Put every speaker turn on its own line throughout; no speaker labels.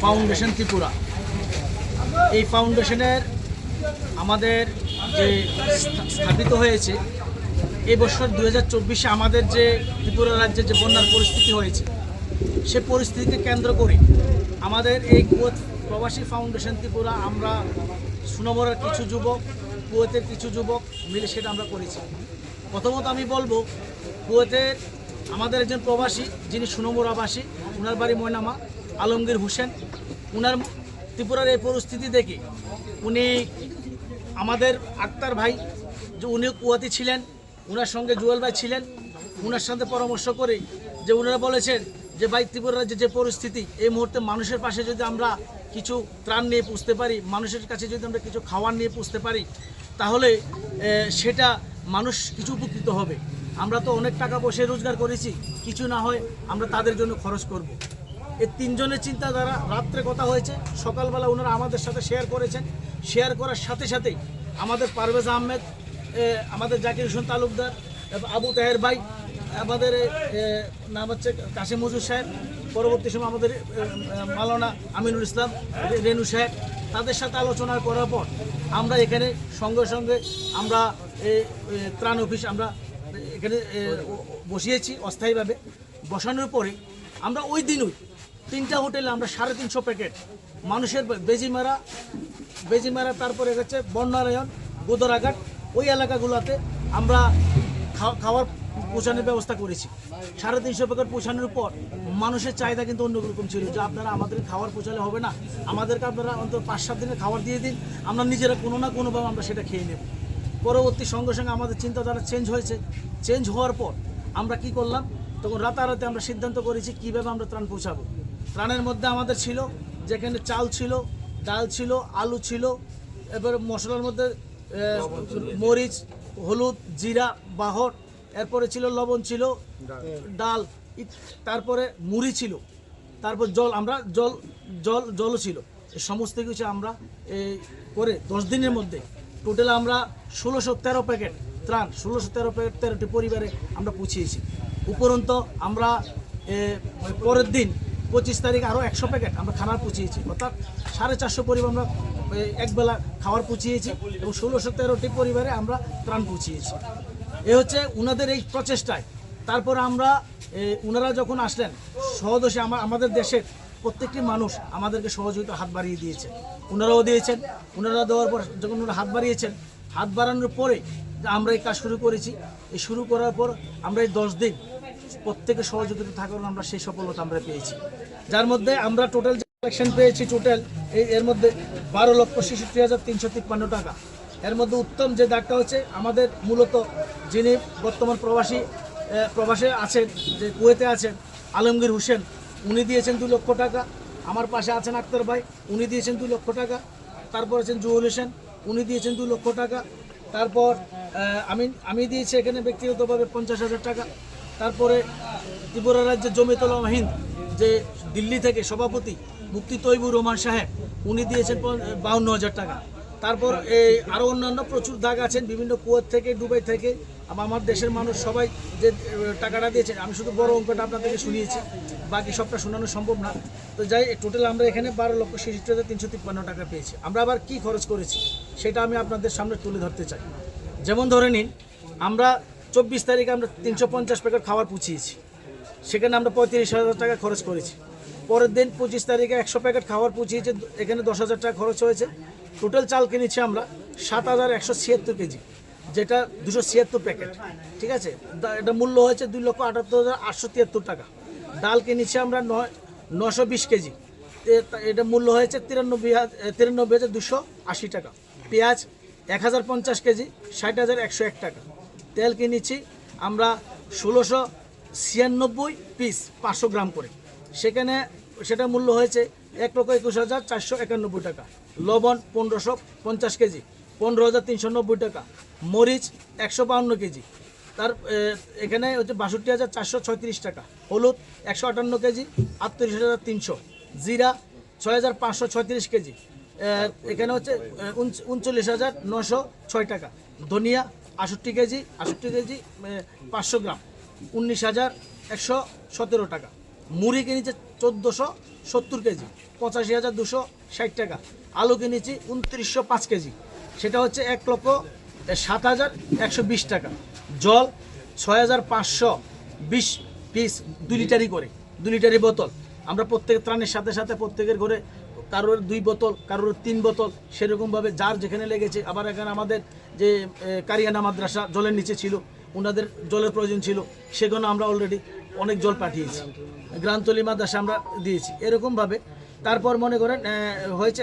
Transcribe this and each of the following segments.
Foundation Tripura. এই ফাউন্ডেশনের আমাদের যে স্থা- স্থাপিত হয়েছে এই বছর দু হাজার আমাদের যে ত্রিপুরা রাজ্যে যে বন্যার পরিস্থিতি হয়েছে, সে পরিস্থিতিকে কেন্দ্র করে আমাদের এই কুয়েত প্রবাসী ফাউন্ডেশন ত্রিপুরা আমরা সুনমরের কিছু যুবক, কুয়েতের কিছু যুবক মিলে সেটা আমরা করেছি। প্রথমত আমি বলব, কুয়েতের আমাদের একজন প্রবাসী, যিনি সুনমরাবাসী ওনার বাড়ি ময়নামা। আলমগীর হোসেন ওনার ত্রিপুরার এই পরিস্থিতি দেখে উনি আমাদের আক্তার ভাই যে উনি কুয়াতি ছিলেন ওনার সঙ্গে জুয়েল ভাই ছিলেন ওনার সাথে পরামর্শ করে যে ওনারা বলেছেন যে, ভাই, ত্রিপুরা রাজ্যে যে পরিস্থিতি, এই মুহূর্তে মানুষের পাশে যদি আমরা কিছু ত্রাণ নিয়ে পুষতে পারি, মানুষের কাছে যদি আমরা কিছু খাবার নিয়ে পুষতে পারি, তাহলে সেটা মানুষ কিছু উপকৃত হবে আমরা তো অনেক টাকা পয়সা রোজগার করেছি, কিছু না হয় আমরা তাদের জন্য খরচ করব। এই তিনজনের চিন্তাধারা রাত্রে কথা হয়েছে, সকালবেলা ওনারা আমাদের সাথে শেয়ার করেছেন। শেয়ার করার সাথে সাথেই আমাদের পারভেজ আহমেদ আমাদের জাকির হোসেন তালুকদার আবু তাহের ভাই, আমাদের নাম হচ্ছে কাশিম মজুর সাহেব, পরবর্তী সময় আমাদের মালানা আমিনুল ইসলাম রেনু সাহেব, তাদের সাথে আলোচনা করার পর আমরা এখানে সঙ্গে সঙ্গে আমরা ত্রাণ অফিস আমরা এখানে বসিয়েছি অস্থায়ীভাবে। বসানোর পরে আমরা ওই দিনই তিনটা হোটেলে আমরা সাড়ে তিনশো প্যাকেট। মানুষের বেজিমারা বেজিমারা, তারপরে হচ্ছে বন্যারায়ণ গোদরাঘাট, ওই এলাকাগুলোতে আমরা খাওয়া- খাওয়ার পৌঁছানোর ব্যবস্থা করেছি। সাড়ে তিনশো প্যাকেট পৌঁছানোর পর মানুষের চাহিদা কিন্তু অন্যরকম ছিল যে আপনারা আমাদের খাবার পৌঁছালে হবে না। আমাদেরকে আপনারা অন্তত পাঁচ সাত দিনের খাবার দিয়ে দিন, আমরা নিজেরা কোনো না কোনোভাবে আমরা সেটা খেয়ে নেব। পরবর্তী সঙ্গে সঙ্গে আমাদের চিন্তাধারা চেঞ্জ হয়েছে। চেঞ্জ হওয়ার পর আমরা কি করলাম? তখন রাতারাতি আমরা সিদ্ধান্ত করেছি কীভাবে আমরা ত্রাণ পৌঁছাবো। ত্রাণের মধ্যে আমাদের ছিল, যেখানে চাল ছিল, ডাল ছিল, আলু ছিল, এবার মশলার মধ্যে মরিচ, হলুদ, জিরা, বাহর, এরপরে ছিল লবণ ছিল, ডাল তারপরে মুড়ি ছিল, তারপর জল, আমরা জল জল, জলও ছিল সমস্ত কিছু আমরা এই করে দশ দিনের মধ্যে, টোটাল আমরা ষোলোশো তেরো প্যাকেট ত্রাণ, ষোলোশো তেরো প্যাকেট তেরোটি পরিবারে আমরা পুছিয়েছি। উপরন্ত আমরা পরের দিন পঁচিশ তারিখ আরও একশো প্যাকেট আমরা খাবার পুছিয়েছি। অর্থাৎ সাড়ে চারশো পরিবার আমরা একবেলা খাবার পুছিয়েছি এবং ষোলোশো তেরোটি পরিবারে আমরা ত্রাণ পুছিয়েছি। এ হচ্ছে উনাদের এই প্রচেষ্টায়। তারপর আমরা এ, উনারা যখন আসলেন সহদশে আমার আমাদের দেশের প্রত্যেকটি মানুষ আমাদেরকে সহযোগিতা হাত বাড়িয়ে দিয়েছে। ওনারাও দিয়েছেন। ওনারা দেওয়ার পর যখন ওনারা হাত বাড়িয়েছেন হাত বাড়ানোর পরে আমরা এই কাজ শুরু করেছি। এই শুরু করার পর আমরা এই দশ দিন প্রত্যেকের সহযোগিতা থাকার আমরা সেই সফলতা আমরা পেয়েছি। যার মধ্যে আমরা টোটাল কালেকশন পেয়েছি টোটাল এই এর মধ্যে বারো লক্ষ ছেষট্টি হাজার তিনশো তিপ্পান্ন টাকা। এর মধ্যে উত্তম যে দাগটা হচ্ছে, আমাদের মূলত যিনি বর্তমান প্রবাসী প্রবাসে আছেন, যে কুয়েতে আছেন, আলমগীর হোসেন, উনি দিয়েছেন দু লক্ষ টাকা। আমার পাশে আছেন আক্তার ভাই, উনি দিয়েছেন দু লক্ষ টাকা। তারপর আছেন জুয়েল হোসেন, উনি দিয়েছেন দু লক্ষ টাকা। তারপর আমি আমি দিয়েছি এখানে ব্যক্তিগতভাবে পঞ্চাশ হাজার টাকা। তারপরে ত্রিপুরা রাজ্যের জমিতলা হিন্দ, যে দিল্লি থেকে সভাপতি মুক্তি তৈবুর রহমান সাহেব, উনি দিয়েছেন বাউন্ন হাজার টাকা। তারপর এই আরও অন্যান্য প্রচুর দাগ আছেন, বিভিন্ন কুয়ার থেকে, দুবাই থেকে আমার দেশের মানুষ সবাই যে টাকাটা দিয়েছেন আমি শুধু বড় অঙ্কটা আপনাদেরকে শুনিয়েছি, বাকি সবটা শোনানো সম্ভব না। তো যাই টোটাল আমরা এখানে বারো লক্ষ ছেষট্টি হাজার তিনশো তিপ্পান্ন টাকা পেয়েছি। আমরা আবার কি খরচ করেছি, সেটা আমি আপনাদের সামনে তুলে ধরতে চাই। যেমন ধরে নিন, আমরা চব্বিশ তারিখে আমরা তিনশো পঞ্চাশ প্যাকেট খাবার পুছিয়েছি। সেখানে আমরা পঁয়ত্রিশ হাজার টাকা খরচ করেছি। পরের দিন পঁচিশ তারিখে একশো প্যাকেট খাবার পুছিয়েছে, এখানে দশ হাজার টাকা খরচ হয়েছে। টোটাল চাল কিনেছি আমরা সাত হাজার একশো ছিয়াত্তর কেজি, যেটা দুশো ছিয়াত্তর প্যাকেট। ঠিক আছে? এটা মূল্য হয়েছে দুই লক্ষ আটাত্তর হাজার আটশো তিয়াত্তর টাকা। ডাল কিনেছি আমরা নয় নশো বিশ কেজি। এটা মূল্য হয়েছে তিরানব্বই হাজার তিরানব্বই হাজার দুশো আশি টাকা। পেঁয়াজ এক হাজার পঞ্চাশ কেজি, ষাট হাজার একশো এক টাকা। তেল কিনেছি আমরা ষোলোশো ছিয়ানব্বই পিস পাঁচশো গ্রাম করে। সেখানে সেটা মূল্য হয়েছে এক লক্ষ একুশ হাজার চারশো একানব্বই টাকা। লবণ পনেরোশো পঞ্চাশ কেজি, পনেরো হাজার তিনশো নব্বই টাকা। মরিচ একশো বাউন্ন কেজি। তার এখানে হচ্ছে বাষট্টি হাজার চারশো ছয়ত্রিশ টাকা। হলুদ একশো আটান্ন কেজি, আটত্রিশ হাজার তিনশো। জিরা ছয় হাজার পাঁচশো ছয়ত্রিশ কেজি। এখানে হচ্ছে উনচল্লিশ হাজার নশো ছয় টাকা। ধনিয়া আষট্টি কেজি আষট্টি কেজি পাঁচশো গ্রাম। উনিশ হাজার একশো সতেরো টাকা। মুড়ি কিনেছে চোদ্দোশো সত্তর কেজি, পঁচাশি হাজার দুশো ষাট টাকা। আলু কিনেছি উনত্রিশশো পাঁচ কেজি, সেটা হচ্ছে এক লক্ষ সাত হাজার একশো বিশ টাকা। জল ছয় হাজার পাঁচশো বিশ পিস দুই লিটারই করে দু লিটারই বোতল। আমরা প্রত্যেক ত্রাণের সাথে সাথে প্রত্যেকের ঘরে কারোর দুই বোতল, কারোর তিন বোতল, সেরকমভাবে যার যেখানে লেগেছে, আবার এখানে আমাদের যে কারিয়ানা মাদ্রাসা জলের নিচে ছিল ওনাদের জলের প্রয়োজন ছিল, সেখানে আমরা অলরেডি অনেক জল পাঠিয়েছি। গ্রান্তলি মাদ্রাসা আমরা দিয়েছি। এরকমভাবে তারপর মনে করেন হয়েছে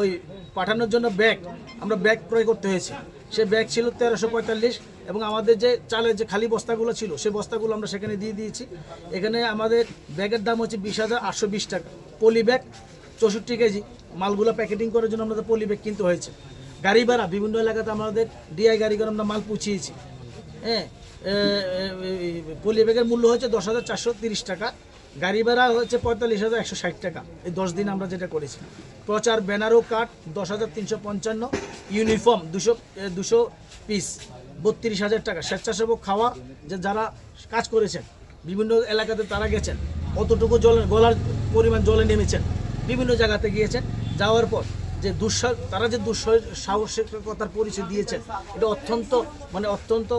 ওই পাঠানোর জন্য ব্যাগ, আমরা ব্যাগ ক্রয় করতে হয়েছে। সে ব্যাগ ছিল তেরোশো পঁয়তাল্লিশ এবং আমাদের যে চালের যে খালি বস্তাগুলো ছিল, সে বস্তাগুলো আমরা সেখানে দিয়ে দিয়েছি। এখানে আমাদের ব্যাগের দাম হচ্ছে বিশ হাজার আটশো বিশ টাকা। পলি ব্যাগ চৌষট্টি কেজি। মালগুলো প্যাকেটিং করার জন্য আমাদের পলি ব্যাগ কিনতে হয়েছে। গাড়ি ভাড়া, বিভিন্ন এলাকাতে আমাদের ডিআই গাড়ি করে আমরা মাল পুছিয়েছি। হ্যাঁ পলি ব্যাগের মূল্য হচ্ছে দশ হাজার চারশো তিরিশ টাকা, গাড়ি ভাড়া হচ্ছে পঁয়তাল্লিশ হাজার একশো ষাট টাকা। এই দশ দিন আমরা যেটা করেছি। প্রচার ব্যানারও কার্ড দশ হাজার তিনশো পঞ্চান্ন, ইউনিফর্ম দুশো দুশো পিস, বত্রিশ হাজার টাকা। স্বেচ্ছাসেবক খাওয়া যে যারা কাজ করেছেন, বিভিন্ন এলাকাতে তারা গেছেন কতটুকু জল গলার পরিমাণ জলে নেমেছেন, বিভিন্ন জায়গাতে গিয়েছেন, যাওয়ার পর যে দুঃসা তারা যে দুঃসাহসিকতার পরিচয় দিয়েছেন, এটা অত্যন্ত মানে অত্যন্ত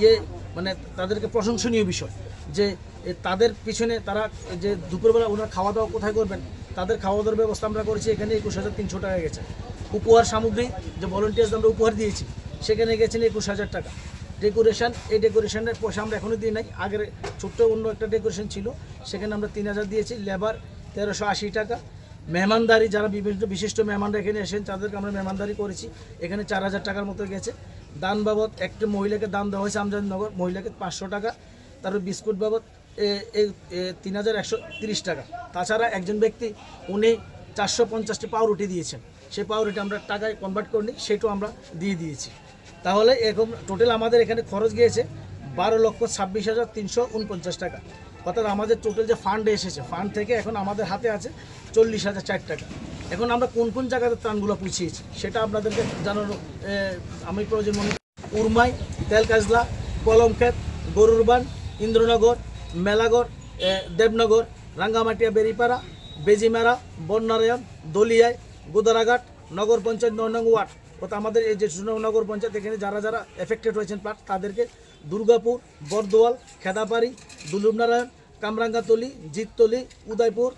ইয়ে মানে তাদেরকে প্রশংসনীয় বিষয় যে তাদের পিছনে তারা যে দুপুরবেলা ওনারা খাওয়া দাওয়া কোথায় করবেন, তাদের খাওয়া দাওয়ার ব্যবস্থা আমরা করেছি, এখানে একুশ হাজার তিনশো টাকা গেছে। উপহার সামগ্রী, যে ভলেন্টিয়ার্স আমরা উপহার দিয়েছি, সেখানে গেছেন একুশ হাজার টাকা। ডেকোরেশন, এই ডেকোরেশনের পয়সা আমরা এখনও দিই নাই, আগের ছোট্ট অন্য একটা ডেকোরেশন ছিল, সেখানে আমরা তিন হাজার দিয়েছি, লেবার তেরোশো আশি টাকা মেহমানদারি, যারা বিভিন্ন বিশিষ্ট মেহমানরা এখানে এসেন তাদেরকে আমরা মেহমানদারি করেছি। এখানে চার হাজার টাকার মতো গেছে। দান বাবদ, একটা মহিলাকে দান দেওয়া হয়েছে আমজাদনগর। মহিলাকে পাঁচশো টাকা, তারপর বিস্কুট বাবদ তিন হাজার একশো তিরিশ টাকা। তাছাড়া একজন ব্যক্তি, উনি চারশো পঞ্চাশটি পাউরুটি দিয়েছেন। সেই পাউরুটি আমরা টাকায় কনভার্ট করিনি সেটাও আমরা দিয়ে দিয়েছি। তাহলে এরকম টোটাল আমাদের এখানে খরচ গিয়েছে বারো লক্ষ ছাব্বিশ হাজার তিনশো উনপঞ্চাশ টাকা। অর্থাৎ আমাদের টোটাল যে ফান্ড এসেছে ফান্ড থেকে এখন আমাদের হাতে আছে চল্লিশ হাজার চার টাকা। এখন আমরা কোন কোন জায়গাতে ত্রাণগুলো পুছিয়েছি সেটা আপনাদেরকে জানানো এ, আমি প্রয়োজন মনে উরমাই তেলকাজলা কলমক্ষেত গরুরবান ইন্দ্রনগর মেলাগড় দেবনগর রাঙ্গামাটিয়া বেরিপাড়া বেজিমারা বন্যারায়ণ দলিয়ায় গোদারাঘাট নগর পঞ্চায়েত নয় নং ওয়ার্ড। অর্থাৎ আমাদের এই যে নগর পঞ্চায়েত, এখানে যারা যারা এফেক্টেড হয়েছেন প্লাট তাদেরকে দুর্গাপুর, বরদোয়াল, খেদাপাড়ি দুলুমনারায়ণ কামরাঙ্গাতলি, জিততলি, উদয়পুর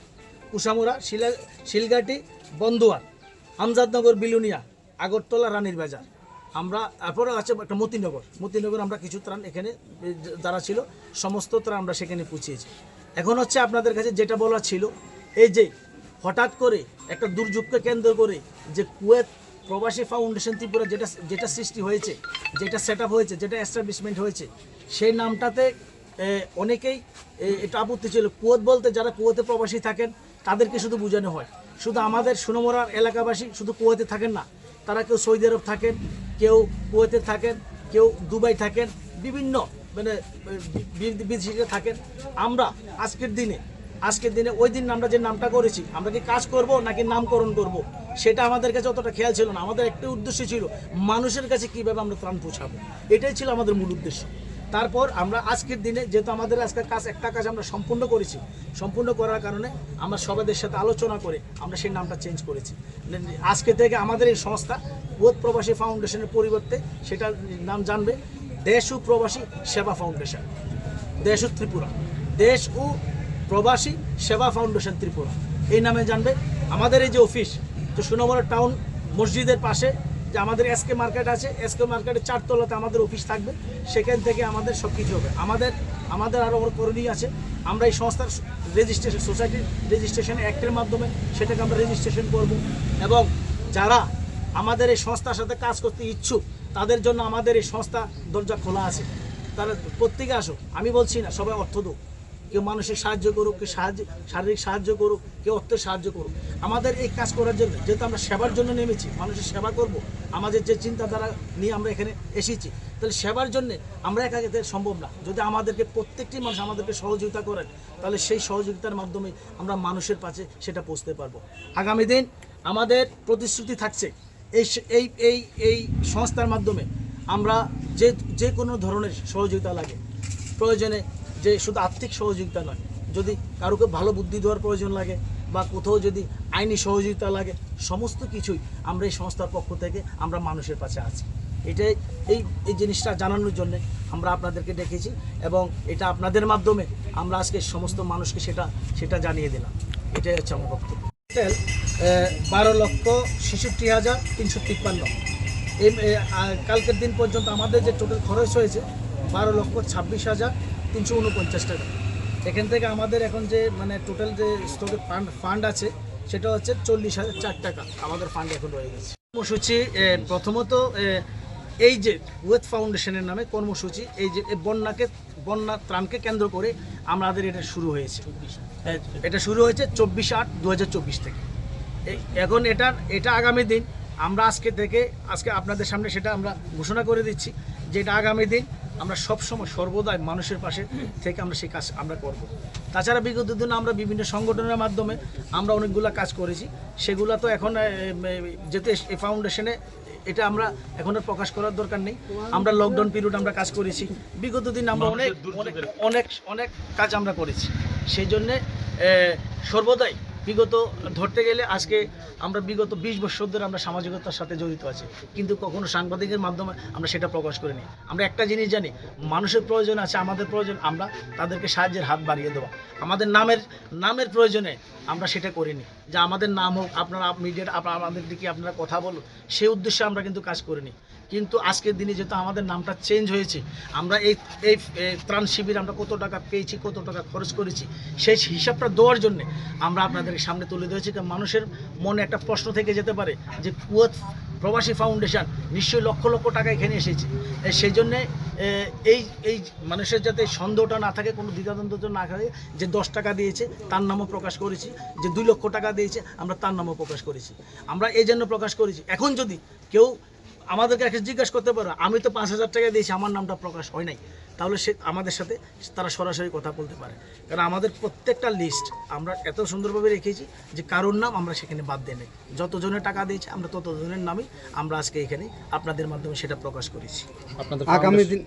কুসামুরা শিলা শিলগাটি বন্দুয়ার আমজাদনগর, বিলুনিয়া, আগরতলা, রানীর বাজার। আমরা, তারপরে আছে একটা মতিনগর। মতিনগর আমরা কিছু ত্রাণ এখানে যারা ছিল, সমস্ত ত্রাণ আমরা সেখানে পুছিয়েছি। এখন হচ্ছে আপনাদের কাছে যেটা বলা ছিল, এই যে হঠাৎ করে একটা দুর্যোগকে কেন্দ্র করে যে কুয়েত প্রবাসী ফাউন্ডেশন ত্রিপুরা যেটা যেটা সৃষ্টি হয়েছে, যেটা সেট হয়েছে, যেটা এস্টাবলিশমেন্ট হয়েছে, সেই নামটাতে অনেকেই এটা আপত্তি ছিল। কুয়েত বলতে যারা কুয়েতে প্রবাসী থাকেন, তাদেরকে শুধু বোঝানো হয়। শুধু আমাদের সুনমরার এলাকাবাসী শুধু কুয়েতে থাকেন না। তারা কেউ সৌদি আরব থাকেন, কেউ কুয়েতে থাকেন, কেউ দুবাই থাকেন, বিভিন্ন মানে বিদেশিরা থাকেন। আমরা আজকের দিনে আজকের দিনে ওই দিন আমরা যে নামটা করেছি, আমরা কি কাজ করব নাকি নামকরণ করব, সেটা আমাদের কাছে অতটা খেয়াল ছিল না। আমাদের একটা উদ্দেশ্য ছিল, মানুষের কাছে কীভাবে আমরা ত্রাণ পৌঁছাবো। এটাই ছিল আমাদের মূল উদ্দেশ্য। তারপর আমরা আজকের দিনে যেহেতু আমাদের আজকের কাজ, একটা কাজ আমরা সম্পূর্ণ করেছি, সম্পূর্ণ করার কারণে আমরা সবাইদের সাথে আলোচনা করে আমরা সেই নামটা চেঞ্জ করেছি। আজকে থেকে আমাদের এই সংস্থা বোধ প্রবাসী ফাউন্ডেশনের পরিবর্তে সেটার নাম জানবে, দেশ ও প্রবাসী সেবা ফাউন্ডেশন, দেশ ও ত্রিপুরা। দেশ ও প্রবাসী সেবা ফাউন্ডেশন ত্রিপুরা। এই নামে জানবে। আমাদের এই যে অফিস, তো সুনমরা টাউন মসজিদের পাশে যে আমাদের এসকে মার্কেট আছে এসকে মার্কেটের চারতলাতে আমাদের অফিস থাকবে। সেখান থেকে আমাদের সব কিছু হবে। আমাদের আমাদের আরও ওর করণীয় আছে। আমরা এই সংস্থার রেজিস্ট্রেশন সোসাইটির রেজিস্ট্রেশন অ্যাক্টের মাধ্যমে সেটাকে আমরা রেজিস্ট্রেশন করব। এবং যারা আমাদের এই সংস্থার সাথে কাজ করতে ইচ্ছুক, তাদের জন্য আমাদের এই সংস্থা দরজা খোলা আছে। তারা প্রত্যেকে আসো আমি বলছি না, সবাই অর্থ দো কেউ মানসিক সাহায্য করুক, কেউ সাহায্য, শারীরিক সাহায্য করুক, কেউ অর্থের সাহায্য করুক। আমাদের এই কাজ করার জন্য, যেহেতু আমরা সেবার জন্য নেমেছি, মানুষের সেবা করব, আমাদের যে চিন্তাধারা নিয়ে আমরা এখানে এসেছি, তাহলে সেবার জন্য আমরা একা যেতে সম্ভব না। যদি আমাদেরকে প্রত্যেকটি মানুষ আমাদেরকে সহযোগিতা করেন, তাহলে সেই সহযোগিতার মাধ্যমে আমরা মানুষের পাশে সেটা পৌঁছতে পারব। আগামী দিন আমাদের প্রতিশ্রুতি থাকছে, এই এই এই এই সংস্থার মাধ্যমে আমরা যে যে কোনো ধরনের সহযোগিতা লাগে। প্রয়োজনে যে শুধু আর্থিক সহযোগিতা নয়, যদি কারোকে ভালো বুদ্ধি দেওয়ার প্রয়োজন লাগে বা কোথাও যদি আইনি সহযোগিতা লাগে, সমস্ত কিছুই আমরা এই সংস্থার পক্ষ থেকে আমরা মানুষের কাছে আছি। এটাই এই এই জিনিসটা জানানোর জন্য আমরা আপনাদেরকে ডেকেছি এবং এটা আপনাদের মাধ্যমে আমরা আজকে সমস্ত মানুষকে সেটা সেটা জানিয়ে দিলাম। এটাই হচ্ছে আমার বক্তব্য। বারো লক্ষ ছেষট্টি হাজার তিনশো তিপ্পান্ন। এই কালকের দিন পর্যন্ত আমাদের যে টোটাল খরচ হয়েছে, বারো লক্ষ ছাব্বিশ হাজার তিনশো উনপঞ্চাশ টাকা। এখান থেকে আমাদের এখন যে মানে টোটাল যে স্টকে ফান্ড ফান্ড আছে, সেটা হচ্ছে চল্লিশ হাজার চার টাকা আমাদের ফান্ড এখন রয়ে গেছে। কর্মসূচি প্রথমত এই যে ওয়েথ ফাউন্ডেশনের নামে কর্মসূচি, এই যে বন্যাকে, বন্যা ত্রাণকে কেন্দ্র করে আমাদের এটা শুরু হয়েছে। এটা শুরু হয়েছে চব্বিশ আট দু থেকে। এখন এটা এটা আগামী দিন, আমরা আজকে থেকে, আজকে আপনাদের সামনে সেটা আমরা ঘোষণা করে দিচ্ছি যে এটা আগামী দিন আমরা সবসময় সর্বদাই মানুষের পাশে থেকে আমরা সেই কাজ আমরা করব। তাছাড়া বিগত দিন আমরা বিভিন্ন সংগঠনের মাধ্যমে আমরা অনেকগুলো কাজ করেছি। সেগুলো তো এখন যেতে ফাউন্ডেশনে এটা আমরা এখন আর প্রকাশ করার দরকার নেই। আমরা লকডাউন পিরিয়ড আমরা কাজ করেছি। বিগত দিন আমরা অনেক অনেক অনেক অনেক কাজ আমরা করেছি। সেই জন্যে সর্বদাই বিগত, ধরতে গেলে আজকে আমরা বিগত বিশ বছর ধরে আমরা সামাজিকতার সাথে জড়িত আছি। কিন্তু কখনো সাংবাদিকের মাধ্যমে আমরা সেটা প্রকাশ করিনি। আমরা একটা জিনিস জানি, মানুষের প্রয়োজন আছে, আমাদের প্রয়োজন, আমরা তাদেরকে সাহায্যের হাত বাড়িয়ে দেবো। আমাদের নামের নামের প্রয়োজনে আমরা সেটা করিনি। যে আমাদের নাম হোক, আপনারা মিডিয়ার আমাদের দিকে আপনারা কথা বলুন সেই উদ্দেশ্যে আমরা কিন্তু কাজ করিনি। কিন্তু আজকের দিনে যেহেতু আমাদের নামটা চেঞ্জ হয়েছে, আমরা এই এই ত্রাণ শিবির আমরা কত টাকা পেয়েছি, কত টাকা খরচ করেছি, সেই হিসাবটা দেওয়ার জন্য আমরা আপনাদের সামনে তুলে ধরেছি। মানুষের মনে একটা প্রশ্ন থেকে যেতে পারে যে, কুয়ত প্রবাসী ফাউন্ডেশন নিশ্চয়ই লক্ষ লক্ষ টাকা এখানে এসেছে। সেই জন্যে এই এই মানুষের যাতে সন্দেহটা না থাকে, কোনো দ্বিধাদ্বন্দ্ব না থাকে, যে দশ টাকা দিয়েছে, তার নামও প্রকাশ করেছি, যে দুই লক্ষ টাকা দিয়েছে, আমরা তার নামও প্রকাশ করেছি। আমরা এই জন্য প্রকাশ করেছি। এখন যদি কেউ আমাদেরকে একটা জিজ্ঞাসা করতে পারো আমি তো পাঁচ হাজার টাকা দিয়েছি আমার নামটা প্রকাশ হয় নাই। তাহলে সে আমাদের সাথে তারা সরাসরি কথা বলতে পারে। কারণ আমাদের প্রত্যেকটা লিস্ট আমরা এত সুন্দরভাবে রেখেছি যে কারোর নাম আমরা সেখানে বাদ দিয়ে নেই। যতজনের টাকা দিয়েছি আমরা ততজনের নামই আমরা আজকে এখানে আপনাদের মাধ্যমে সেটা প্রকাশ করেছি।
আপনাদের
আগামী দিন